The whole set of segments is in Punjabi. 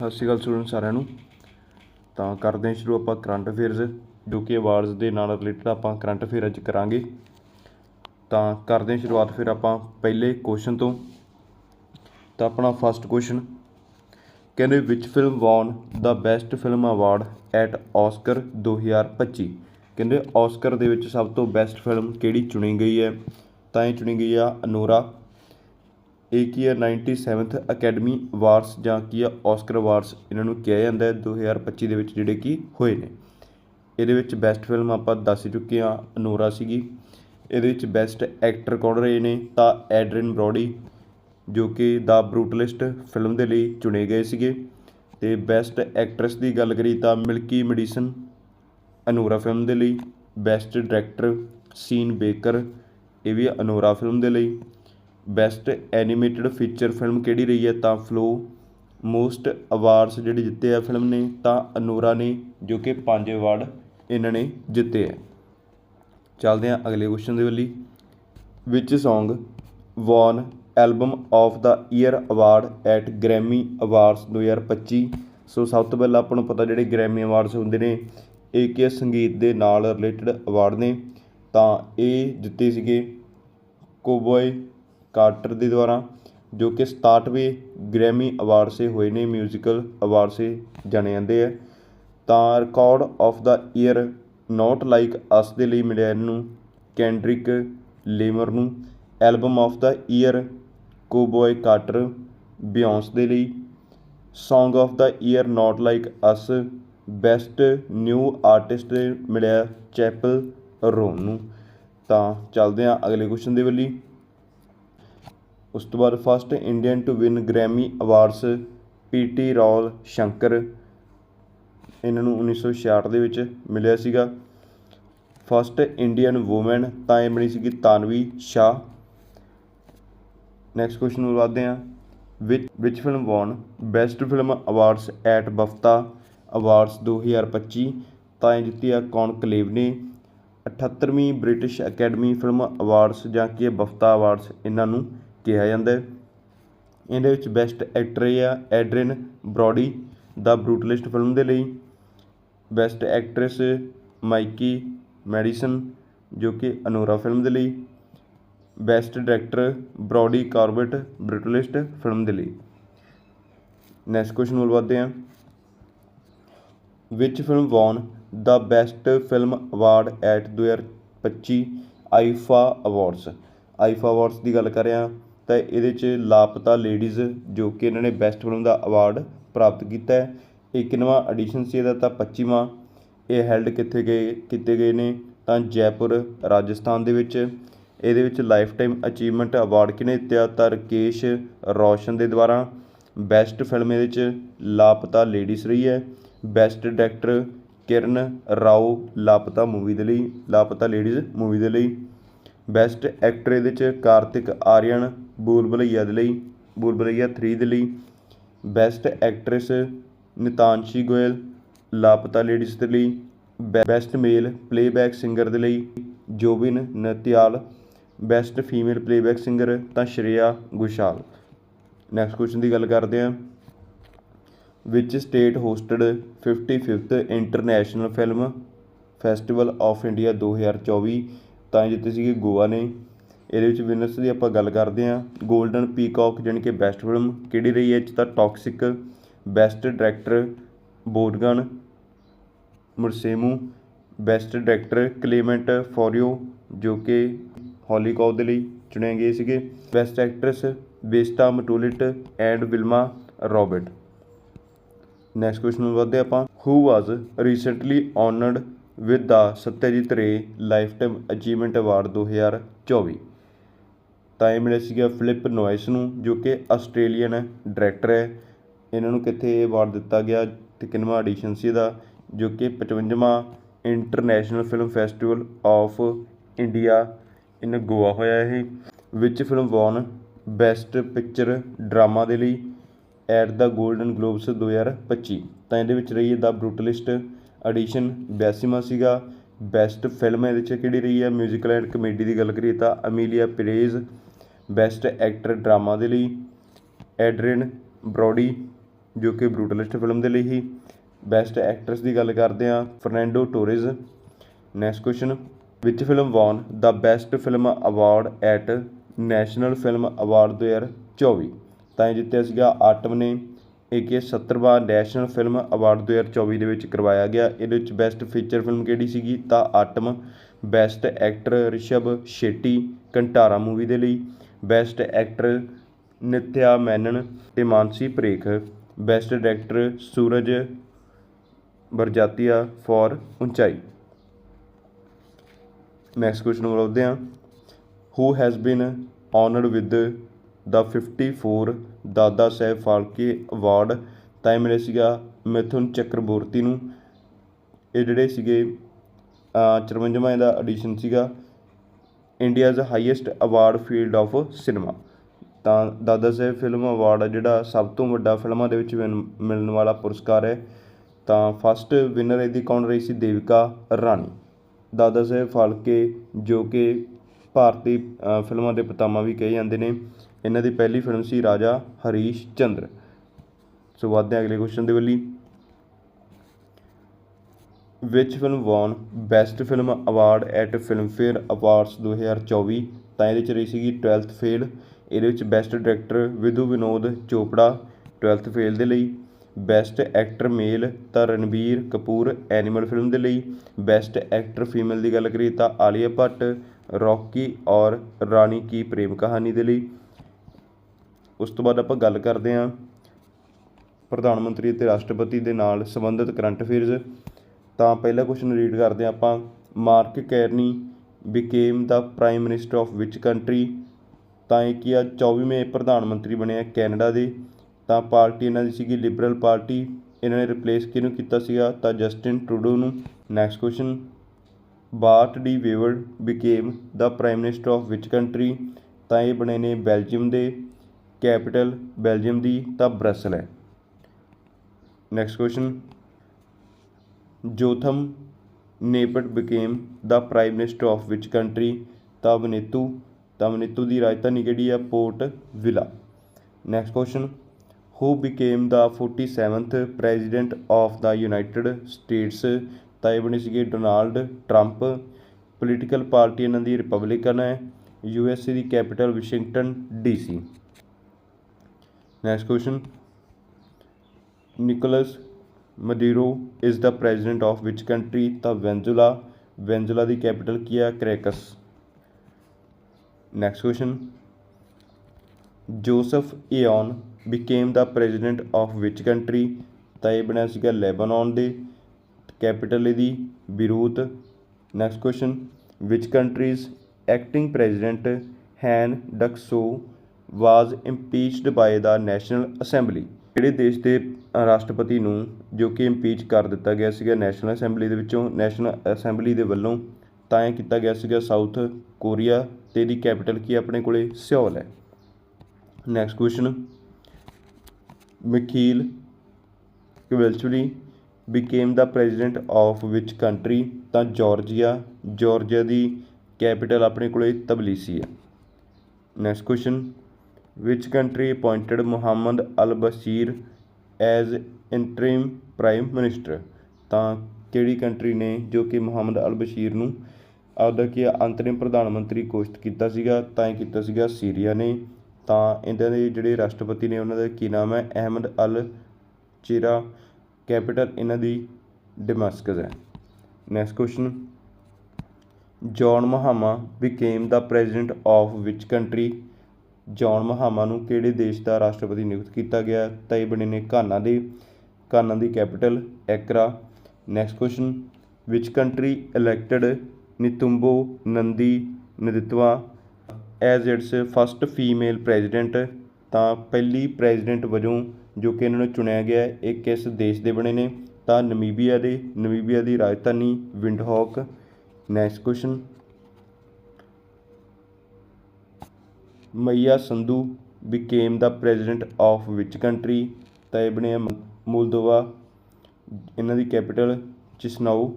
ਸਤਿ ਸ਼੍ਰੀ ਅਕਾਲ ਸਟੂਡੈਂਟ ਸਾਰਿਆਂ ਨੂੰ। ਤਾਂ ਕਰਦੇ ਹਾਂ ਸ਼ੁਰੂ ਆਪਾਂ ਕਰੰਟ ਅਫੇਅਰਸ ਜੋ ਕਿ ਅਵਾਰਡਸ ਦੇ ਨਾਲ ਰਿਲੇਟਡ ਆਪਾਂ ਕਰੰਟ ਅਫੇਅਰ ਅੱਜ ਕਰਾਂਗੇ। ਤਾਂ ਕਰਦੇ ਹਾਂ ਸ਼ੁਰੂਆਤ ਫਿਰ ਆਪਾਂ ਪਹਿਲੇ ਕੁਐਸਚਨ ਤੋਂ। ਤਾਂ ਆਪਣਾ ਫਸਟ ਕੁਐਸਚਨ ਕਹਿੰਦੇ ਵਿਚ film won the best film award at Oscar 2025 ਕਹਿੰਦੇ ਆਸਕਰ ਦੇ ਵਿੱਚ ਸਭ ਤੋਂ ਬੈਸਟ ਫਿਲਮ ਕਿਹੜੀ ਚੁਣੀ ਗਈ ਹੈ? ਤਾਂ ਇਹ ਚੁਣੀ ਗਈ ਆ ਅਨੋਰਾ। ਇਹ ਕੀ ਹੈ 97th ਅਕੈਡਮੀ ਅਵਾਰਡਸ ਜਾਂ ਕੀ ਆ ਆਸਕਰ ਅਵਾਰਡਸ ਇਹਨਾਂ ਨੂੰ ਕਿਹਾ ਜਾਂਦਾ ਹੈ 2025 ਦੇ ਵਿੱਚ ਜਿਹੜੇ ਕਿ ਹੋਏ ਨੇ। ਇਹਦੇ ਵਿੱਚ ਬੈਸਟ ਫਿਲਮ ਆਪਾਂ ਦੱਸ ਚੁੱਕੇ ਹਾਂ, ਅਨੋਰਾ ਸੀਗੀ। ਇਹਦੇ ਵਿੱਚ ਬੈਸਟ ਐਕਟਰ ਕੌਣ ਰਹੇ ਨੇ ਤਾਂ ਐਡਰਿਨ ਬ੍ਰੋਡੀ ਜੋ ਕਿ ਦਾ ਬਰੂਟਲਿਸਟ ਫਿਲਮ ਦੇ ਲਈ ਚੁਣੇ ਗਏ ਸੀਗੇ। ਤੇ ਬੈਸਟ ਐਕਟਰੈਸ ਦੀ ਗੱਲ ਕਰੀ ਤਾਂ ਮਿਲਕੀ ਮੈਡੀਸਨ ਅਨੋਰਾ ਫਿਲਮ ਦੇ ਲਈ। ਬੈਸਟ ਡਾਇਰੈਕਟਰ ਸੀਨ ਬੇਕਰ ਇਹ ਵੀ ਅਨੋਰਾ ਫਿਲਮ ਦੇ ਲਈ। ਬੈਸਟ ਐਨੀਮੇਟਡ ਫੀਚਰ ਫਿਲਮ ਕਿਹੜੀ ਰਹੀ ਹੈ? ਤਾਂ ਫਲੋ ਮੋਸਟ ਅਵਾਰਡਸ ਜਿਹੜੇ ਜਿੱਤੇ ਆ ਫਿਲਮ ਨੇ, ਤਾਂ ਅਨੋਰਾ ਨੇ, ਜੋ ਕਿ ਪੰਜ ਅਵਾਰਡ ਇਹਨਾਂ ਨੇ ਜਿੱਤੇ ਆ। ਚੱਲਦੇ ਹਾਂ ਅਗਲੇ ਕੁਐਸਚਨ ਦੇ ਵੱਲੀ। ਵਿਚ Song won album of the year award at Grammy awards 2025 so ਸਭ ਤੋਂ ਪਹਿਲਾਂ ਆਪਾਂ ਨੂੰ ਪਤਾ ਜਿਹੜੇ ਗ੍ਰੈਮੀ ਅਵਾਰਡਸ ਹੁੰਦੇ ਨੇ, ਇਹ ਕਿ ਸੰਗੀਤ ਦੇ ਨਾਲ ਰਿਲੇਟਡ ਅਵਾਰਡ ਨੇ? ਤਾਂ ਇਹ ਜਿੱਤੇ ਸੀਗੇ ਕੋਬੋਏ ਕਾਰਟਰ ਦੇ ਦੁਆਰਾ, ਜੋ ਕਿ 67ਵੇਂ ਗ੍ਰੈਮੀ ਅਵਾਰਡ ਸੇ ਹੋਏ ਨੇ ਮਿਊਜ਼ੀਕਲ ਅਵਾਰਡ ਸੇ ਜਾਣੇ ਜਾਂਦੇ ਹੈ ਤਾਂ record of the year not like us ਦੇ ਲਈ ਮਿਲਿਆ ਇਹਨੂੰ ਕੈਂਡਰਿਕ ਲੇਮਰ ਨੂੰ। Album of the year cowboy Carter Beyonce ਦੇ ਲਈ। Song of the year not like us best new artist ਮਿਲਿਆ ਚੈਪਲ ਰੋਨ ਨੂੰ। ਤਾਂ ਚੱਲਦੇ ਹਾਂ ਅਗਲੇ ਕੁਐਸਚਨ ਦੇ ਵੱਲੀ ਉਸ ਤੋਂ ਬਾਅਦ first Indian to win Grammy awards P T role Shankar ਇਹਨਾਂ ਨੂੰ 1966 ਦੇ ਵਿੱਚ ਮਿਲਿਆ ਸੀਗਾ। ਫਸਟ ਇੰਡੀਅਨ ਵੂਮਨ ਤਾਂ ਇਹ ਬਣੀ ਸੀਗੀ ਤਾਨਵੀ ਸ਼ਾਹ। ਨੈਕਸਟ ਕੁਐਸਚਨ ਨੂੰ ਵਧਦੇ ਹਾਂ। ਵਿਚ ਵਿਚ film won best film awards at BAFTA awards 2025 ਤਾਂ ਇਹ ਜਿੱਤੀ ਆ ਕੌਨਕਲੇਵ ਨੇ? 78ਵੀਂ ਬ੍ਰਿਟਿਸ਼ ਅਕੈਡਮੀ ਫਿਲਮ ਅਵਾਰਡਸ ਜਾਂ ਕਿ ਬਫਤਾ ਅਵਾਰਡਸ ਇਹਨਾਂ ਨੂੰ? ਕਿਹਾ ਜਾਂਦਾ ਇਹਦੇ ਵਿੱਚ ਬੈਸਟ ਐਕਟਰ ਇਹ ਆ ਐਡਰਿਨ ਬ੍ਰੋਡੀ ਦਾ ਬਰੂਟਲਿਸਟ ਫਿਲਮ ਦੇ ਲਈ। ਬੈਸਟ ਐਕਟਰੈਸ ਮਾਈਕੀ ਮੈਡੀਸਨ ਜੋ ਕਿ ਅਨੋਰਾ ਫਿਲਮ ਦੇ ਲਈ। Best director Brady Corbet Brutalist film ਦੇ ਲਈ। ਨੈਕਸਟ ਕੁਐਸਚਨ ਵੱਲ ਵਧਦੇ ਹਾਂ। ਵਿਚ film won the best film award at 2025 IIFA awards IIFA awards ਦੀ ਗੱਲ ਕਰ ਰਿਹਾ। ਤਾਂ ਇਹਦੇ 'ਚ ਲਾਪਤਾ ਲੇਡੀਜ਼ ਜੋ ਕਿ ਇਹਨਾਂ ਨੇ ਬੈਸਟ ਫਿਲਮ ਦਾ ਅਵਾਰਡ ਪ੍ਰਾਪਤ ਕੀਤਾ ਹੈ। ਇਹ ਕਿੰਨਵਾਂ ਐਡੀਸ਼ਨ ਸੀ ਇਹਦਾ ਤਾਂ 25ਵਾਂ ਇਹ ਹੈਲਡ ਕਿੱਥੇ ਗਏ ਕੀਤੇ ਗਏ ਨੇ? ਤਾਂ ਜੈਪੁਰ, ਰਾਜਸਥਾਨ ਦੇ ਵਿੱਚ। ਇਹਦੇ ਵਿੱਚ ਲਾਈਫ ਟਾਈਮ ਅਚੀਵਮੈਂਟ ਅਵਾਰਡ ਕਿਹਨੇ ਦਿੱਤਾ? ਤਾਂ ਰਕੇਸ਼ ਰੌਸ਼ਨ ਦੇ ਦੁਆਰਾ। ਬੈਸਟ ਫਿਲਮ ਇਹਦੇ 'ਚ ਲਾਪਤਾ ਲੇਡੀਜ਼ ਰਹੀ ਹੈ। ਬੈਸਟ ਡਾਇਰੈਕਟਰ ਕਿਰਨ ਰਾਓ ਲਾਪਤਾ ਮੂਵੀ ਦੇ ਲਈ, ਲਾਪਤਾ ਲੇਡੀਜ਼ ਮੂਵੀ ਦੇ ਲਈ। ਬੈਸਟ ਐਕਟਰ ਇਹਦੇ 'ਚ ਕਾਰਤਿਕ ਆਰੀਅਨ ਬੂਲ ਭੁਲਈਆ ਦੇ ਲਈ, ਬੂਲ ਭੁਲਈਆ 3 ਦੇ ਲਈ ਬੈਸਟ ਐਕਟਰੈਸ ਨਿਤਾਂਸ਼ੀ ਗੋਇਲ, ਲਾਪਤਾ ਲੇਡੀਜ਼ ਦੇ ਲਈ ਬੈਸਟ ਮੇਲ ਪਲੇਬੈਕ ਸਿੰਗਰ ਦੇ ਲਈ, Jubin Nautiyal best female playback singer ਤਾਂ ਸ਼੍ਰੇਆ ਗੁਸ਼ਾਲ। ਨੈਕਸਟ ਕੁਐਸਚਨ ਦੀ ਗੱਲ ਕਰਦੇ ਹਾਂ। ਵਿਚ state hosted 55th international film festival of India 2024 ਤਾਂ ਇਹ ਜਿੱਤੇ ਸੀਗੇ ਗੋਆ ਨੇ। ਇਹਦੇ ਵਿੱਚ ਵਿਨਰਸ ਦੀ ਆਪਾਂ ਗੱਲ ਕਰਦੇ ਹਾਂ। 골ਡਨ ਪੀਕੌਕ ਜਾਣੀ ਕਿ ਬੈਸਟ ਫਿਲਮ ਕਿਹੜੀ ਰਹੀ ਹੈ? ਇਹ 'ਚ ਤਾਂ toxic best director ਬੋਰਗਨ ਮੁਰਸੇਮੂ best director claimant ਫੋਰੀਓ ਜੋ ਕਿ ਹੌਲੀਕੌਪ ਦੇ ਲਈ ਚੁਣੇ ਗਏ ਸੀਗੇ। ਬੈਸਟ ਐਕਟਰੈਸ ਬੇਸਟਾ ਮਟੂਲਿਟ ਐਂਡ ਵਿਲਮਾ ਰੋਬਰਟ ਨੈਕਸਟ ਕੁਐਸਚਨ ਨੂੰ ਵਧਦੇ ਆਪਾਂ। Who was recently honoured with the Satyajit Ray lifetime achievement award 2024 ਤਾਂ ਇਹ ਮਿਲਿਆ ਸੀਗਾ ਫਿਲਿਪ ਨੋਇਸ ਨੂੰ, ਜੋ ਕਿ ਆਸਟ੍ਰੇਲੀਅਨ ਡਾਇਰੈਕਟਰ ਹੈ। ਇਹਨਾਂ ਨੂੰ ਕਿੱਥੇ ਅਵਾਰਡ ਦਿੱਤਾ ਗਿਆ ਤੇ ਕਿੰਨਵਾਂ ਐਡੀਸ਼ਨ ਸੀ ਇਹਦਾ, ਜੋ ਕਿ 55ਵਾਂ international film festival of India in Goa ਹੋਇਆ ਇਹ, ਵਿੱਚ film won best picture drama ਦੇ ਲਈ ਐਟ ਦਾ 골ਡਨ ਗਲੋਬਸ 2025 ਤਾਂ ਇਹਦੇ ਵਿੱਚ ਰਹੀ ਹੈ ਦਾ ਬਰੂਟਲਿਸਟ ਐਡੀਸ਼ਨ 82ਵਾਂ ਸੀਗਾ। ਬੈਸਟ ਫਿਲਮ ਇਹਦੇ 'ਚ ਕਿਹੜੀ ਰਹੀ ਹੈ? ਮਿਊਜ਼ੀਕਲ ਐਂਡ ਕਮੇਡੀ ਦੀ ਗੱਲ ਕਰੀਏ ਤਾਂ Emilia Perez best actor drama ਦੇ ਲਈ, ਐਡਰਿਨ ਬ੍ਰੋਡੀ, ਜੋ ਕਿ ਬਰੂਟਲਿਸਟ ਫਿਲਮ ਦੇ ਲਈ ਹੀ। ਬੈਸਟ ਐਕਟਰਸ ਦੀ ਗੱਲ ਕਰਦੇ ਹਾਂ, Fernando Torres, next question which film won the best film award at national film award 2024 ਤਾਂ ਇਹ ਜਿੱਤਿਆ ਸੀਗਾ ਆਟਮ ਨੇ, ਇਹ ਕਿ 70ਵਾਂ ਨੈਸ਼ਨਲ ਫਿਲਮ ਅਵਾਰਡ 2024 ਦੇ ਵਿੱਚ ਕਰਵਾਇਆ ਗਿਆ। ਇਹਦੇ ਵਿੱਚ ਬੈਸਟ ਫੀਚਰ ਫਿਲਮ ਕਿਹੜੀ ਸੀਗੀ? ਤਾਂ autumn best actor Rishab Shetty Kantara movie ਦੇ ਲਈ। ਬੈਸਟ ਐਕਟਰ ਨਿਤਿਆ ਮੈਨਨ ਅਤੇ Manasi Parekh best director Sooraj Barjatya for Uunchai. Next question ਬੋਲਦੇ ਹਾਂ। Who has been honoured with the 54 Dadasaheb Phalke award ਤਾਂ ਮਿਲਿਆ ਸੀਗਾ ਮਿਥੁਨ ਚੱਕਰਬੋਰਤੀ ਨੂੰ। ਇਹ ਜਿਹੜੇ ਸੀਗੇ 54ਵਾਂ ਦਾ ਐਡੀਸ਼ਨ ਸੀਗਾ। India's highest award field of cinema. ਤਾਂ ਦਾਦਾ ਸਾਹਿਬ, ਫਿਲਮ ਅਵਾਰਡ ਆ ਜਿਹੜਾ ਸਭ ਤੋਂ ਵੱਡਾ ਫਿਲਮਾਂ ਦੇ ਵਿੱਚ ਮਿਲ- ਮਿਲਣ ਵਾਲਾ ਪੁਰਸਕਾਰ ਹੈ। ਤਾਂ ਫਸਟ ਵਿਨਰ ਇਹਦੀ ਕੌਣ ਰਹੀ ਸੀ? ਦੇਵਿਕਾ ਰਾਣੀ। ਦਾਦਾ ਸਾਹਿਬ ਫਾਲਕੇ, ਜੋ ਕਿ ਭਾਰਤੀ ਫਿਲਮਾਂ ਦੇ ਪਿਤਾਮਾ ਵੀ ਕਹੇ ਜਾਂਦੇ ਨੇ। ਇਹਨਾਂ ਦੀ ਪਹਿਲੀ ਫਿਲਮ ਸੀ ਰਾਜਾ ਹਰੀਸ਼ ਚੰਦਰ। ਸੋ ਵੱਧਦੇ ਹਾਂ ਅਗਲੇ ਕੁਐਸਚਨ ਦੇ ਵੱਲੀ ਵਿੱਚ film won best film award at Filmfare awards 2024 ਤਾਂ ਇਹਦੇ ਚ ਰਹੀ ਸੀਗੀ 12th ਫੇਲ। ਇਹਦੇ ਵਿੱਚ best director Vidhu Vinod Chopra 12th fail ਦੇ ਲਈ। ਬੈਸਟ ਐਕਟਰ ਮੇਲ ਤਾਂ ਰਣਬੀਰ ਕਪੂਰ ਐਨੀਮਲ ਫਿਲਮ ਦੇ ਲਈ। ਬੈਸਟ ਐਕਟਰ ਫੀਮੇਲ ਦੀ ਗੱਲ ਕਰੀਏ ਤਾਂ ਆਲੀਆ ਭੱਟ, ਰੌਕੀ ਔਰ ਰਾਣੀ ਕੀ ਪ੍ਰੇਮ ਕਹਾਣੀ ਦੇ ਲਈ। ਉਸ ਤੋਂ ਬਾਅਦ ਆਪਾਂ ਗੱਲ ਕਰਦੇ ਹਾਂ ਪ੍ਰਧਾਨ ਮੰਤਰੀ ਅਤੇ ਰਾਸ਼ਟਰਪਤੀ ਦੇ ਨਾਲ ਸੰਬੰਧਿਤ ਕਰੰਟ ਅਫੇਅਰਸ। ਤਾਂ ਪਹਿਲਾ ਕੁਸ਼ਚਨ ਰੀਡ ਕਰਦੇ ਹਾਂ ਆਪਾਂ। Mark Carney became the prime minister of which country ਤਾਂ ਇਹ ਕੀ ਆ? 24ਵੇਂ ਪ੍ਰਧਾਨ ਮੰਤਰੀ ਬਣੇ ਆ ਕੈਨੇਡਾ ਦੇ। ਤਾਂ ਪਾਰਟੀ ਇਹਨਾਂ ਦੀ ਸੀਗੀ ਲਿਬਰਲ ਪਾਰਟੀ ਇਹਨਾਂ ਨੇ ਰਿਪਲੇਸ ਕਿਹਨੂੰ ਕੀਤਾ ਸੀਗਾ? ਤਾਂ ਜਸਟਿਨ ਟਰੂਡੋ ਨੂੰ। Next question Bart De Wever became the prime minister of which country ਤਾਂ ਇਹ ਬਣੇ ਨੇ ਬੈਲਜੀਅਮ ਦੇ। ਕੈਪੀਟਲ ਬੈਲਜੀਅਮ ਦੀ ਤਾਂ ਬ੍ਰਸਲ ਹੈ। Next question Jotham Napat became the prime minister of which country ਤਾਂ ਵਨੇਤੂ ਤਾਂ ਦੀ ਰਾਜਧਾਨੀ ਕਿਹੜੀ ਆ? Port Vila. Next question who became the 47th president of the United States ਤਾਂ ਇਹ ਬਣੇ ਸੀਗੇ ਡੋਨਾਲਡ ਟਰੰਪ। ਪੋਲੀਟੀਕਲ ਪਾਰਟੀ ਇਹਨਾਂ ਦੀ ਰਿਪਬਲਿਕਨ ਹੈ। U S A the capital Washington DC next question Nicolas Maduro is the president of which country ਤਾਂ ਵੈਨਜ਼ੂਲਾ ਵੈਨਜ਼ੂਲਾ ਦੀ ਕੈਪੀਟਲ ਕੀ ਆ Caracas next question Joseph Aoun became the president of which country ਤਾਂ ਇਹ ਬਣਿਆ ਸੀਗਾ ਲੈਬਨਾਨ ਦੇ ਕੈਪੀਟਲ ਇਹਦੀ, Beirut. Next question which countries acting president Han Ducksoo was impeached by the National Assembly ਕਿਹੜੇ ਦੇਸ਼ ਦੇ ਰਾਸ਼ਟਰਪਤੀ ਨੂੰ ਜੋ ਕਿ ਇੰਪੀਚ ਕਰ ਦਿੱਤਾ ਗਿਆ ਸੀਗਾ ਨੈਸ਼ਨਲ ਅਸੈਂਬਲੀ ਦੇ ਵਿੱਚੋਂ ਨੈਸ਼ਨਲ ਅਸੈਂਬਲੀ ਦੇ ਵੱਲੋਂ, ਤਾਂ ਇਹ ਕੀਤਾ ਗਿਆ ਸੀਗਾ ਸਾਊਥ ਕੋਰੀਆ ਅਤੇ ਇਹਦੀ ਕੈਪੀਟਲ ਕੀ ਆਪਣੇ ਕੋਲੇ? ਸਿਓਲ ਹੈ। Next question Mikheil Kavelashvili became the president of which country ਤਾਂ ਜਾਰਜੀਆ ਜਾਰਜੀਆ ਦੀ ਕੈਪੀਟਲ ਆਪਣੇ ਕੋਲੇ ਤਬਲੀਸੀ ਹੈ। Next question which country appointed Muhammad al Bashir as interim prime minister ਤਾਂ ਕਿਹੜੀ ਕੰਟਰੀ ਨੇ ਜੋ ਕਿ ਮੁਹੰਮਦ ਅਲ ਬਸ਼ੀਰ ਨੂੰ ਆਪਦਾ ਕੀ ਅੰਤਰਿਮ ਪ੍ਰਧਾਨ ਮੰਤਰੀ ਘੋਸ਼ਿਤ ਕੀਤਾ ਸੀਗਾ, ਤਾਂ ਇਹ ਕੀਤਾ ਸੀਗਾ ਸੀਰੀਆ ਨੇ। ਤਾਂ ਇਹਨਾਂ ਦੇ ਜਿਹੜੇ ਰਾਸ਼ਟਰਪਤੀ ਨੇ ਉਹਨਾਂ ਦਾ ਕੀ ਨਾਮ ਹੈ? ਅਹਿਮਦ ਅਲ ਚਿਰਾ ਕੈਪੀਟਲ, ਇਹਨਾਂ ਦੀ ਡਿਮਾਸਕਸ ਹੈ। Next question John Mahama became the president of which country John Mahama ਨੂੰ ਕਿਹੜੇ ਦੇਸ਼ ਦਾ ਰਾਸ਼ਟਰਪਤੀ ਨਿਯੁਕਤ ਕੀਤਾ ਗਿਆ? ਤਾਂ ਇਹ ਬਣੇ ਨੇ ਘਾਨਾ ਦੇ, Ghana the capital, ਐਕਰਾ, next question, which country elected ਨਿਤੁੰਬੋ Nandi ਨਦਿਤਵਾ, as it's first female president, ਤਾਂ ਪਹਿਲੀ ਪ੍ਰੈਜ਼ੀਡੈਂਟ ਵਜੋਂ ਜੋ ਕਿ ਇਹਨਾਂ ਨੂੰ ਚੁਣਿਆ ਗਿਆ, ਇਹ ਕਿਸ ਦੇਸ਼ ਦੇ ਬਣੇ ਨੇ? ਤਾਂ ਨਮੀਬੀਆ ਦੇ, ਨਮੀਬੀਆ ਦੀ ਰਾਜਧਾਨੀ Windhoek, next question Maia Sandu became the president of which country ਤਾਂ ਇਹ ਬਣਿਆ ਮੋਲਦੋਵਾ, ਇਹਨਾਂ ਦੀ capital Chisinau.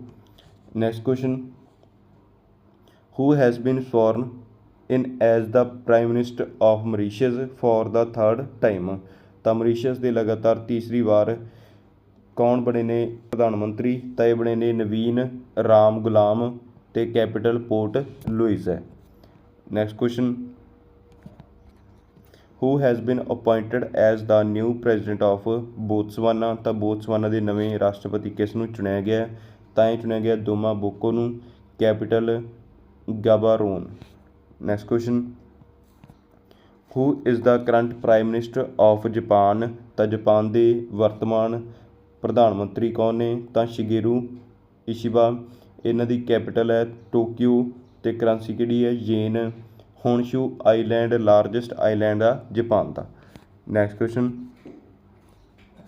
Next question who has been sworn in as the prime minister of Mauritius for the third time ਤਾਂ ਮੌਰੀਸ਼ੀਅਸ ਦੇ ਲਗਾਤਾਰ ਤੀਸਰੀ ਵਾਰ ਕੌਣ ਬਣੇ ਨੇ? ਪ੍ਰਧਾਨ ਮੰਤਰੀ। ਤਾਂ ਇਹ ਬਣੇ ਨੇ ਨਵੀਨ ਰਾਮ ਗੁਲਾਮ ਤੇ ਕੈਪੀਟਲ ਪੋਰਟ ਲੁਈਸ ਹੈ। Next question who has been appointed as the new president of Botswana ਤਾਂ ਬੋਤਸਵਾਨਾ ਦੇ ਨਵੇਂ ਰਾਸ਼ਟਰਪਤੀ ਕਿਸ ਨੂੰ ਚੁਣਿਆ ਗਿਆ? ਤਾਂ ਇਹ ਚੁਣਿਆ ਗਿਆ ਦੋਮਾ ਬੋਕੋ ਨੂੰ, capital Gaborone. Next question who is the current prime minister of Japan ਤਾਂ ਜਾਪਾਨ ਦੇ ਵਰਤਮਾਨ ਪ੍ਰਧਾਨ ਮੰਤਰੀ ਕੌਣ ਨੇ? ਤਾਂ ਸ਼ਿਗੇਰੂ ਇਸ਼ਿਬਾ ਇਹਨਾਂ ਦੀ ਕੈਪੀਟਲ ਹੈ ਟੋਕੀਓ ਤੇ ਕਰੰਸੀ ਕਿਹੜੀ ਹੈ? Yen Honshu island, largest island ਆ Japan the. Next question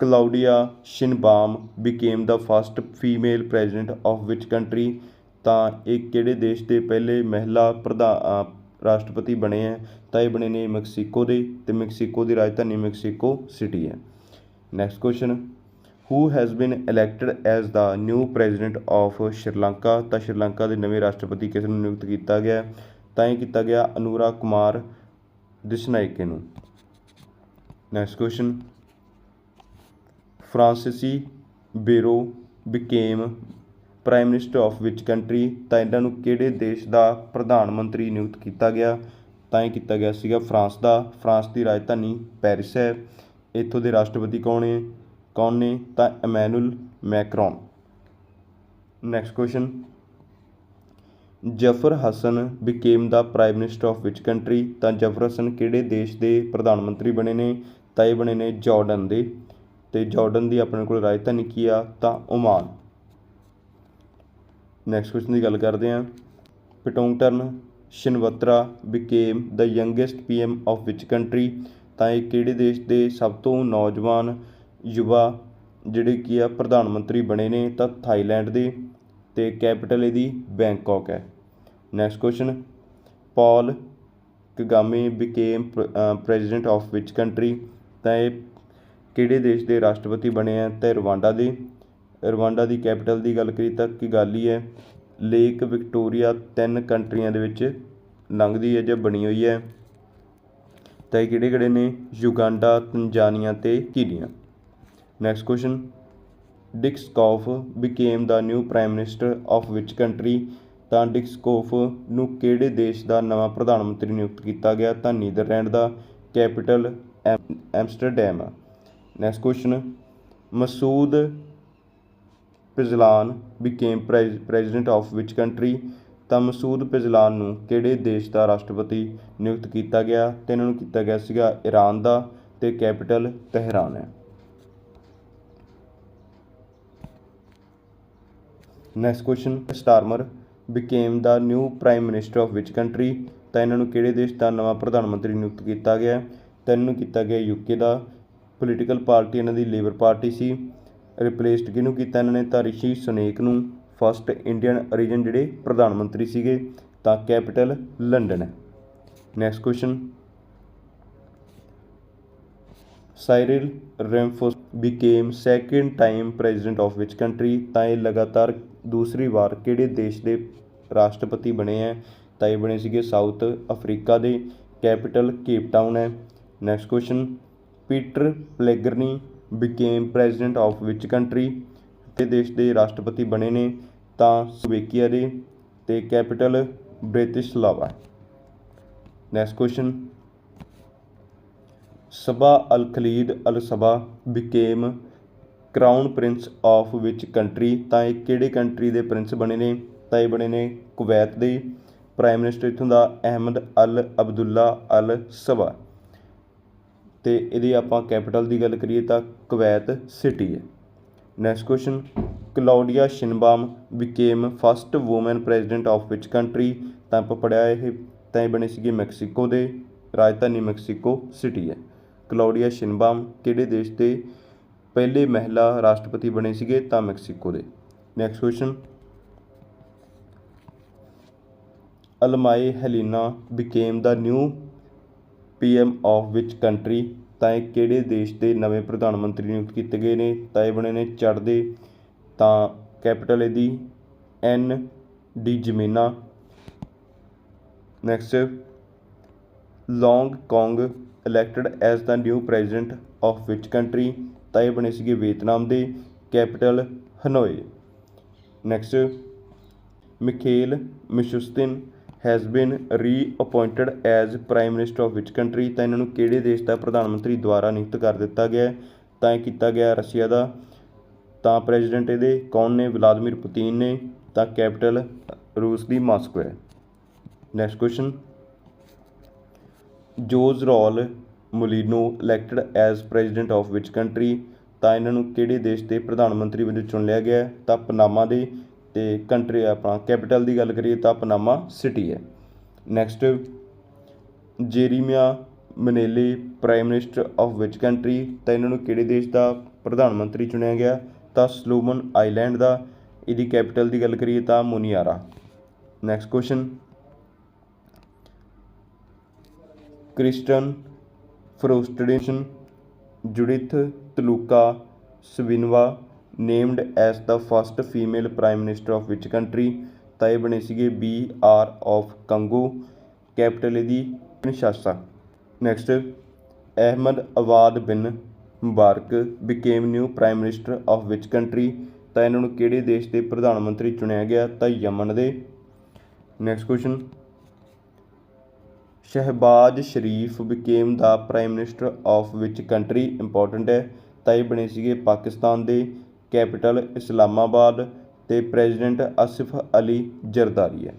Claudia Sheinbaum became the first female president of which country ਤਾਂ ਇਹ ਕਿਹੜੇ ਦੇਸ਼ ਦੇ ਪਹਿਲੇ ਮਹਿਲਾ ਪ੍ਰਧਾਨ ਰਾਸ਼ਟਰਪਤੀ ਬਣੇ ਹੈ? ਤਾਂ ਇਹ ਬਣੇ ਨੇ ਮੈਕਸੀਕੋ ਦੇ ਤੇ ਮੈਕਸੀਕੋ ਦੀ ਰਾਜਧਾਨੀ ਮੈਕਸੀਕੋ ਸਿਟੀ ਹੈ। Next question who has been elected as the new president of Sri Lanka ਤਾਂ ਸ਼੍ਰੀਲੰਕਾ ਦੇ ਨਵੇਂ ਰਾਸ਼ਟਰਪਤੀ ਕਿਸ ਨੂੰ ਨਿਯੁਕਤ ਕੀਤਾ ਗਿਆ ਹੈ? ਤਾਂ ਇਹ ਕੀਤਾ ਗਿਆ ਅਨੂਰਾ ਕੁਮਾਰ ਦਿਸਨਾਇਕੇ ਨੂੰ। Next question Francois Bayrou became prime minister of which country ਤਾਂ ਇਹਨਾਂ ਨੂੰ ਕਿਹੜੇ ਦੇਸ਼ ਦਾ ਪ੍ਰਧਾਨ ਮੰਤਰੀ ਨਿਯੁਕਤ ਕੀਤਾ ਗਿਆ? ਤਾਂ ਇਹ ਕੀਤਾ ਗਿਆ ਸੀਗਾ ਫਰਾਂਸ ਦਾ। ਫਰਾਂਸ ਦੀ ਰਾਜਧਾਨੀ ਪੈਰਿਸ ਹੈ। ਇੱਥੋਂ ਦੇ ਰਾਸ਼ਟਰਪਤੀ ਕੌਣ ਹੈ ਕੌਣ ਨੇ? ਤਾਂ Emmanuel Macron. Next question Jafar Hassan became the prime minister of which country ਤਾਂ ਜਫਰ ਹਸਨ ਕਿਹੜੇ ਦੇਸ਼ ਦੇ ਪ੍ਰਧਾਨ ਮੰਤਰੀ ਬਣੇ ਨੇ? ਤਾਂ ਇਹ ਬਣੇ ਨੇ ਜਾਰਡਨ ਦੇ। ਤੇ ਜਾਰਡਨ ਦੀ ਆਪਣੇ ਕੋਲ ਰਾਜਧਾਨੀ ਕੀ ਆ? ਤਾਂ ਓਮਾਨ। ਨੈਕਸਟ ਕੁਐਸਚਨ ਦੀ ਗੱਲ ਕਰਦੇ ਹਾਂ। Paetongtarn Shinawatra became the youngest PM of which country ਤਾਂ ਇਹ ਕਿਹੜੇ ਦੇਸ਼ ਦੇ ਸਭ ਤੋਂ ਨੌਜਵਾਨ ਯੁਵਾ ਜਿਹੜੇ ਕੀ ਆ? ਪ੍ਰਧਾਨ ਮੰਤਰੀ ਬਣੇ ਨੇ ਤਾਂ ਥਾਈਲੈਂਡ ਦੇ। ਤੇ ਕੈਪੀਟਲ ਇਹਦੀ ਬੈਂਕਾਕ ਹੈ। Next question Paul Kagame became president of which country ਤਾਂ ਇਹ ਕਿਹੜੇ ਦੇਸ਼ ਦੇ ਰਾਸ਼ਟਰਪਤੀ ਬਣੇ ਆ? ਤਾਂ ਰਵਾਂਡਾ ਦੇ, ਰਵਾਂਡਾ ਦੀ ਕੈਪੀਟਲ ਦੀ ਗੱਲ ਕਰੀ ਤਾਂ ਕਿਗਾਲੀ ਹੈ ਲੇਕ ਵਿਕਟੋਰੀਆ ਤਿੰਨ ਕੰਟਰੀਆਂ ਦੇ ਵਿੱਚ ਲੰਘਦੀ ਹੈ ਜਾਂ ਬਣੀ ਹੋਈ ਹੈ। ਤਾਂ ਇਹ ਕਿਹੜੇ ਕਿਹੜੇ ਨੇ? ਯੁਗਾਂਡਾ ਤੰਜਾਨੀਆ ਤੇ Kenya next question Dick Schoof became the new prime minister of which country ਤਾਂ ਡਿਸਕੋਫ ਨੂੰ ਕਿਹੜੇ ਦੇਸ਼ ਦਾ ਨਵਾਂ ਪ੍ਰਧਾਨ ਮੰਤਰੀ ਨਿਯੁਕਤ ਕੀਤਾ ਗਿਆ? ਤਾਂ Netherland the capital Amsterdam. Next question Masoud Pezeshkian became president of which country ਤਾਂ ਮਸੂਦ ਪਿਜ਼ਲਾਨ ਨੂੰ ਕਿਹੜੇ ਦੇਸ਼ ਦਾ ਰਾਸ਼ਟਰਪਤੀ ਨਿਯੁਕਤ ਕੀਤਾ ਗਿਆ? ਤੇ ਇਹਨਾਂ ਨੂੰ ਕੀਤਾ ਗਿਆ ਸੀਗਾ ਈਰਾਨ ਦਾ ਤੇ ਕੈਪੀਟਲ ਤਹਿਰਾਨ ਹੈ। Next question Starmer. Became the new prime minister of which country ਤਾਂ ਇਹਨਾਂ ਨੂੰ ਕਿਹੜੇ ਦੇਸ਼ ਦਾ ਨਵਾਂ ਪ੍ਰਧਾਨ ਮੰਤਰੀ ਨਿਯੁਕਤ ਕੀਤਾ ਗਿਆ? ਤਾਂ ਇਹਨਾਂ ਨੂੰ ਕੀਤਾ ਗਿਆ ਯੂਕੇ ਦਾ। ਪੋਲੀਟੀਕਲ ਪਾਰਟੀ ਇਹਨਾਂ ਦੀ ਲੇਬਰ ਪਾਰਟੀ ਸੀ। ਰਿਪਲੇਸਡ ਕਿਹਨੂੰ ਕੀਤਾ ਇਹਨਾਂ ਨੇ? ਤਾਂ ਰਿਸ਼ੀ ਸੁਨੇਕ ਨੂੰ। ਫਸਟ ਇੰਡੀਅਨ ਓਰੀਜਨ ਜਿਹੜੇ ਪ੍ਰਧਾਨ ਮੰਤਰੀ ਸੀਗੇ, ਤਾਂ ਕੈਪੀਟਲ ਲੰਡਨ ਹੈ। Next question Cyril Ramaphosa became second time president of which country ਤਾਂ ਇਹ ਲਗਾਤਾਰ ਦੂਸਰੀ ਵਾਰ ਕਿਹੜੇ ਦੇਸ਼ ਦੇ ਰਾਸ਼ਟਰਪਤੀ ਬਣੇ ਹੈ ਤਾਂ ਇਹ ਬਣੇ ਸੀਗੇ ਸਾਊਥ ਅਫਰੀਕਾ ਦੇ ਕੈਪੀਟਲ ਕੇਪ ਟਾਊਨ ਹੈ next question, Peter Pellegrini became president of which country ਤੇ ਦੇਸ਼ ਦੇ ਰਾਸ਼ਟਰਪਤੀ ਬਣੇ ਨੇ, ਤਾਂ ਸਲੋਵੇਕੀਆ ਦੇ ਤੇ capital Bratislava next question Sabah al Khalid al Sabah became crown prince of which country ਤਾਂ ਇਹ ਕਿਹੜੇ ਕੰਟਰੀ ਦੇ ਪ੍ਰਿੰਸ ਬਣੇ ਨੇ? ਤਾਂ ਇਹ ਬਣੇ ਨੇ ਕੁਵੈਤ ਦੇ। ਪ੍ਰਾਈਮ ਮਿਨਿਸਟਰ ਇੱਥੋਂ ਦਾ ਅਹਿਮਦ ਅਲ ਅਬਦੁੱਲਾ ਅਲ ਸਬਾ ਅਤੇ ਇਹਦੀ ਆਪਾਂ ਕੈਪੀਟਲ ਦੀ ਗੱਲ ਕਰੀਏ ਤਾਂ ਕੁਵੈਤ ਸਿਟੀ ਹੈ। Next question Claudia Sheinbaum became first woman president of which country ਤਾਂ ਆਪਾਂ ਪੜਿਆ ਇਹ, ਤਾਂ ਇਹ ਬਣੇ ਸੀਗੇ ਮੈਕਸੀਕੋ ਦੇ। ਰਾਜਧਾਨੀ ਮੈਕਸੀਕੋ ਸਿਟੀ ਹੈ। ਕਲੌਡੀਆ ਸ਼ਿਨਬਾਮ ਕਿਹੜੇ ਦੇਸ਼ ਦੇ ਪਹਿਲੇ ਮਹਿਲਾ ਰਾਸ਼ਟਰਪਤੀ ਬਣੇ ਸੀਗੇ ਤਾਂ ਮੈਕਸੀਕੋ ਦੇ। Next question Allamaye Halina became the new PM of which country ਤਾਂ ਇਹ ਕਿਹੜੇ ਦੇਸ਼ ਦੇ ਨਵੇਂ ਪ੍ਰਧਾਨ ਮੰਤਰੀ ਨਿਯੁਕਤ ਕੀਤੇ ਗਏ ਨੇ? ਤਾਂ ਇਹ ਬਣੇ ਨੇ ਚੜ੍ਹਦੇ, ਤਾਂ ਕੈਪੀਟਲ ਇਹਦੀ N'Djamena. Next Luong Cuong elected as the new president of which country ਤਾਂ ਇਹ ਬਣੇ ਸੀਗੇ ਵੀਅਤਨਾਮ ਦੇ capital Hanoi. Next Mikhail Mishustin has been reappointed as prime minister of which country ਤਾਂ ਇਹਨਾਂ ਨੂੰ ਕਿਹੜੇ ਦੇਸ਼ ਦਾ ਪ੍ਰਧਾਨ ਮੰਤਰੀ ਦੁਆਰਾ ਨਿਯੁਕਤ ਕਰ ਦਿੱਤਾ ਗਿਆ ਤਾਂ ਇਹ ਕੀਤਾ ਗਿਆ ਰਸ਼ੀਆ ਦਾ। ਤਾਂ ਪ੍ਰੈਜ਼ੀਡੈਂਟ ਇਹਦੇ ਕੌਣ ਨੇ? ਵਲਾਦੀਮੀਰ ਪੁਤਿਨ ਨੇ। ਤਾਂ ਕੈਪੀਟਲ ਰੂਸ ਦੀ ਮਾਸਕੋ ਹੈ। Next question Jose Raul Mulino elected as president of which country ਤਾਂ ਇਹਨਾਂ ਨੂੰ ਕਿਹੜੇ ਦੇਸ਼ ਦੇ ਪ੍ਰਧਾਨ ਮੰਤਰੀ ਵਜੋਂ ਚੁਣ ਲਿਆ ਗਿਆ ਤਾਂ ਪਨਾਮਾ ਦੇ ਤੇ ਕੰਟਰੀ ਆਪਣਾ ਕੈਪੀਟਲ ਦੀ ਗੱਲ ਕਰੀਏ ਤਾਂ ਪਨਾਮਾ ਸਿਟੀ ਹੈ। Next Jeremiah Manele prime minister of which country ਤਾਂ ਇਹਨਾਂ ਨੂੰ ਕਿਹੜੇ ਦੇਸ਼ ਦਾ ਪ੍ਰਧਾਨ ਮੰਤਰੀ ਚੁਣਿਆ ਗਿਆ? ਤਾਂ ਸਲੋਮਨ ਆਈਲੈਂਡ ਦਾ। ਇਹਦੀ ਕੈਪੀਟਲ ਦੀ ਗੱਲ ਕਰੀਏ ਤਾਂ Honiara. Next question Kristrun Frostadottir Judith Tuluka, Suminwa, named as the first female prime minister of which country ਤਾਂ ਇਹ ਬਣੇ ਸੀਗੇ D R of Congo, capital ਇਹਦੀ Kinshasa next, Ahmed Awad bin Mubarak became new prime minister of which country ਤਾਂ ਇਹਨਾਂ ਨੂੰ ਕਿਹੜੇ ਦੇਸ਼ ਦੇ ਪ੍ਰਧਾਨ ਮੰਤਰੀ ਚੁਣਿਆ ਗਿਆ, ਤਾਂ ਯਮਨ ਦੇ। Next question Shehbaz Sharif became the prime minister of which country important ਹੈ। ਤਾਂ ਇਹ ਬਣੇ ਸੀਗੇ ਪਾਕਿਸਤਾਨ ਦੇ ਕੈਪੀਟਲ ਇਸਲਾਮਾਬਾਦ ਅਤੇ ਪ੍ਰੈਜ਼ੀਡੈਂਟ ਆਸਿਫ ਅਲੀ ਜਰਦਾਰੀ ਹੈ।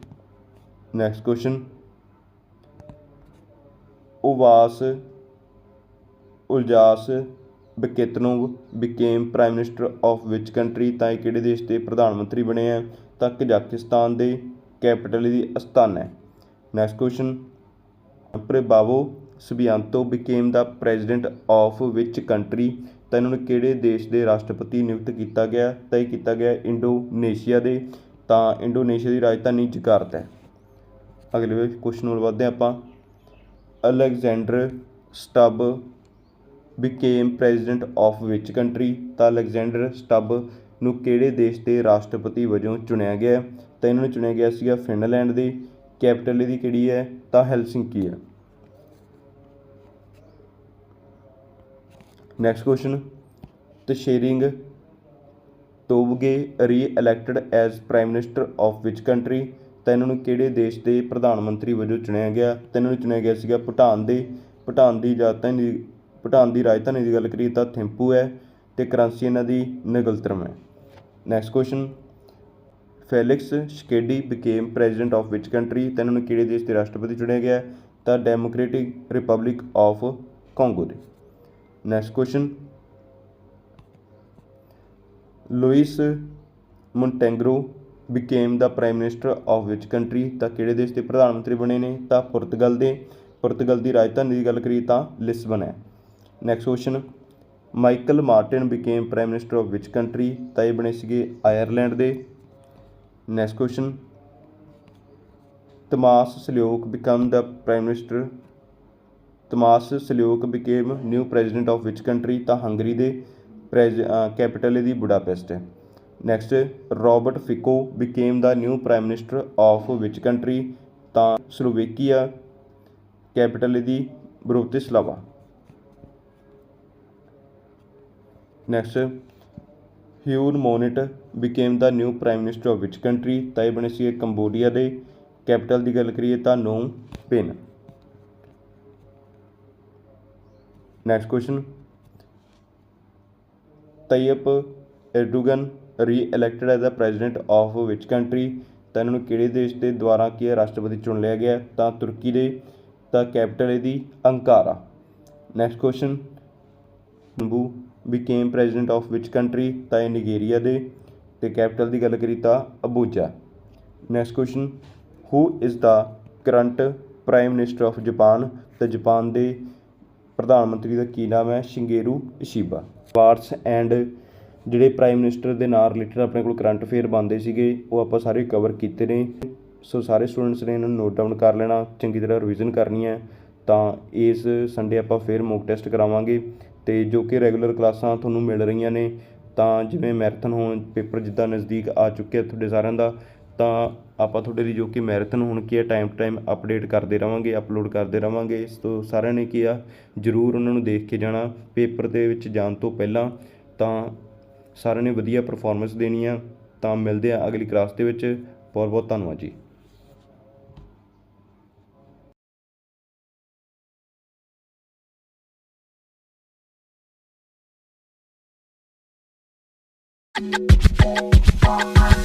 Next question ਉਵਾਸ Olzhas Bektenov became prime minister of which country ਤਾਂ ਇਹ ਕਿਹੜੇ ਦੇਸ਼ ਦੇ ਪ੍ਰਧਾਨ ਮੰਤਰੀ ਬਣੇ ਆ? ਤਾਂ ਕਜ਼ਾਕਿਸਤਾਨ ਦੇ ਕੈਪੀਟਲ ਦੀ ਅਸਥਾਨ ਹੈ। Next question Prabowo Subianto became the president of which country ਤਾਂ ਇਹਨਾਂ ਨੂੰ ਕਿਹੜੇ ਦੇਸ਼ ਦੇ ਰਾਸ਼ਟਰਪਤੀ ਨਿਯੁਕਤ ਕੀਤਾ ਗਿਆ ਤਾਂ ਇਹ ਕੀਤਾ ਗਿਆ? ਇੰਡੋਨੇਸ਼ੀਆ ਦੇ। ਤਾਂ ਇੰਡੋਨੇਸ਼ੀਆ ਦੀ ਰਾਜਧਾਨੀ ਜਕਾਰਤਾ ਹੈ। ਅਗਲੇ ਕੁਐਸਚਨ ਵੱਲ ਵਧਦੇ ਹਾਂ ਆਪਾਂ। Alexander Stubb became president of which country ਤਾਂ ਅਲੈਗਜ਼ੈਂਡਰ ਸਟੱਬ ਨੂੰ ਕਿਹੜੇ ਦੇਸ਼ ਦੇ ਰਾਸ਼ਟਰਪਤੀ ਵਜੋਂ ਚੁਣਿਆ ਗਿਆ ਤਾਂ ਇਹਨਾਂ ਨੂੰ ਚੁਣਿਆ ਗਿਆ ਸੀਗਾ ਫਿਨਲੈਂਡ ਦੇ। ਕੈਪੀਟਲ ਇਹਦੀ ਕਿਹੜੀ ਹੈ? ਤਾਂ ਹੈਲਸਿੰਕੀ ਹੈ। Next question Tshering Tobgay reelected as prime minister of which country ਤਾਂ ਇਹਨਾਂ ਨੂੰ ਕਿਹੜੇ ਦੇਸ਼ ਦੇ ਪ੍ਰਧਾਨ ਮੰਤਰੀ ਵਜੋਂ ਚੁਣਿਆ ਗਿਆ? ਤਾਂ ਇਹਨਾਂ ਨੂੰ ਚੁਣਿਆ ਗਿਆ ਸੀਗਾ ਭੂਟਾਨ ਦੇ, ਭੂਟਾਨ ਦੀ ਰਾਜਧਾਨੀ ਭੂਟਾਨ ਦੀ ਰਾਜਧਾਨੀ ਦੀ ਗੱਲ ਕਰੀਏ ਤਾਂ ਥਿੰਪੂ ਹੈ ਤੇ ਕਰੰਸੀ ਇਹਨਾਂ ਦੀ ਨਗਲਤਰਮ ਹੈ। Next question Felix Tshisekedi became president of which country ਤਾਂ ਇਹਨਾਂ ਨੂੰ ਕਿਹੜੇ ਦੇਸ਼ ਦੇ ਰਾਸ਼ਟਰਪਤੀ ਚੁਣਿਆ ਗਿਆ? ਤਾਂ ਡੈਮੋਕ੍ਰੈਟਿਕ ਰਿਪਬਲਿਕ ਆਫ ਕੋਂਗੋ ਦੇ। Next question Luis Montenegro became the prime minister of which country ਤਾਂ ਕਿਹੜੇ ਦੇਸ਼ ਦੇ ਪ੍ਰਧਾਨ ਮੰਤਰੀ ਬਣੇ ਨੇ? ਤਾਂ ਪੁਰਤਗਲ ਦੇ, ਪੁਰਤਗਲ ਦੀ ਰਾਜਧਾਨੀ ਦੀ ਗੱਲ ਕਰੀਏ ਤਾਂ ਲਿਸਬਨ ਹੈ। Next question Micheal Martin became prime minister of which country ਤਾਂ ਇਹ ਬਣੇ ਸੀਗੇ ਆਇਰਲੈਂਡ ਦੇ। Next question Tamas Sulyok became the prime minister Tamas Sulyok became new president of which country ਤਾਂ ਹੰਗਰੀ ਦੇ ਕੈਪੀਟਲ ਇਹਦੀ ਬੁਡਾਪੈਸਟ ਹੈ। Next Robert Fico became the new prime minister of which country ਤਾਂ ਸਲੋਵੇਕੀਆ ਕੈਪੀਟਲ ਇਹਦੀ Bratislava next Hun Manet became the new prime minister of which country ਤਾਂ ਇਹ ਬਣੇ ਸੀ ਕੰਬੋਡੀਆ ਦੇ ਕੈਪੀਟਲ ਦੀ ਗੱਲ ਕਰੀਏ ਤਾਂ Phnom Penh. Next question Tayyip Erdogan reelected as the president of which country ਤਾਂ ਇਹਨਾਂ ਨੂੰ ਕਿਹੜੇ ਦੇਸ਼ ਦੇ ਦੁਆਰਾ ਕੀ ਹੈ ਰਾਸ਼ਟਰਪਤੀ ਚੁਣ ਲਿਆ ਗਿਆ? ਤਾਂ ਤੁਰਕੀ ਦੇ, ਤਾਂ ਕੈਪੀਟਲ ਇਹਦੀ Ankara. Next question Tinubu became president of which country ਤਾਂ ਇਹ ਨਿਗੇਰੀਆ ਦੇ, ਤੇ ਕੈਪੀਟਲ ਦੀ ਗੱਲ ਕਰੀ ਤਾਂ Abuja next question who is the current prime minister of Japan ਤਾਂ ਜਾਪਾਨ ਦੇ ਪ੍ਰਧਾਨ ਮੰਤਰੀ ਦਾ ਕੀ ਨਾਮ ਹੈ? Shigeru Ishiba. ਵਾਰਸ ਐਂਡ ਜਿਹੜੇ ਪ੍ਰਾਈਮ ਮਿਨਿਸਟਰ ਦੇ ਨਾਲ ਰਿਲੇਟਡ ਆਪਣੇ ਕੋਲ ਕਰੰਟ ਅਫੇਅਰ ਬੰਦੇ ਸੀਗੇ, ਉਹ ਆਪਾਂ ਸਾਰੇ ਕਵਰ ਕੀਤੇ ਨੇ। ਸੋ ਸਾਰੇ ਸਟੂਡੈਂਟਸ ਨੇ ਇਹਨਾਂ ਨੂੰ ਨੋਟ ਡਾਊਨ ਕਰ ਲੈਣਾ, ਚੰਗੀ ਤਰ੍ਹਾਂ ਰਿਵੀਜ਼ਨ ਕਰਨੀ ਹੈ। ਤਾਂ ਇਸ ਸੰਡੇ ਆਪਾਂ ਫੇਰ ਮੌਕ ਟੈਸਟ ਕਰਾਵਾਂਗੇ ਤੇ ਜੋ ਕਿ ਰੈਗੂਲਰ ਕਲਾਸਾਂ ਤੁਹਾਨੂੰ ਮਿਲ ਰਹੀਆਂ ਨੇ, ਤਾਂ ਜਿਵੇਂ ਮੈਰਾਥਨ ਹੋਣ ਪੇਪਰ ਜਿੱਦਾਂ ਨਜ਼ਦੀਕ ਆ ਚੁੱਕਿਆ ਤੁਹਾਡੇ ਸਾਰਿਆਂ ਦਾ ਤਾਂ ਆਪਾਂ ਤੁਹਾਡੇ ਲਈ ਜੋ ਕਿ ਮੈਰਾਥਨ ਹੁਣ ਕੀ ਹੈ ਟਾਈਮ ਟੂ ਟਾਈਮ ਅਪਡੇਟ ਕਰਦੇ ਰਵਾਂਗੇ ਅਪਲੋਡ ਕਰਦੇ ਰਵਾਂਗੇ। ਇਸ ਤੋਂ ਸਾਰਿਆਂ ਨੇ ਕੀ ਆ, ਜ਼ਰੂਰ ਉਹਨਾਂ ਨੂੰ ਦੇਖ ਕੇ ਜਾਣਾ। ਪੇਪਰ ਦੇ ਵਿੱਚ ਜਾਣ ਤੋਂ ਪਹਿਲਾਂ ਤਾਂ ਸਾਰਿਆਂ ਨੇ ਵਧੀਆ ਪਰਫਾਰਮੈਂਸ ਦੇਣੀ ਆ। ਤਾਂ ਮਿਲਦੇ ਆ ਅਗਲੀ ਕਲਾਸ ਦੇ ਵਿੱਚ। ਬਹੁਤ ਬਹੁਤ ਧੰਨਵਾਦ ਜੀ। Thank you.